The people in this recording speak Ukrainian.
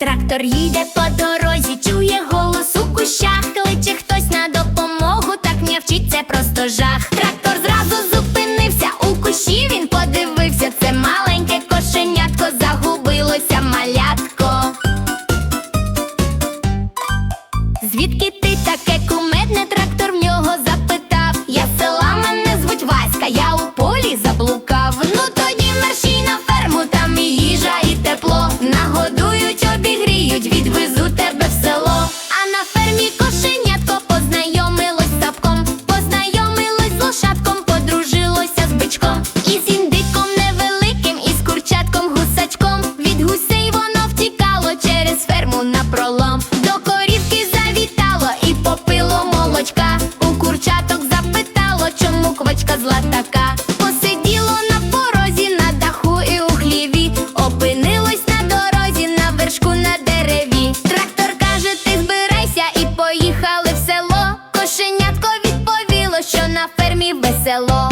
Трактор їде по дорозі, чує голос у кущах, кличе хтось на допомогу, так не вчить, це просто жах. Трактор зразу зупинився, у кущі він подивився, це маленьке кошенятко, загубилося малятко. Звідки ти таке кумедне трактор? é logo.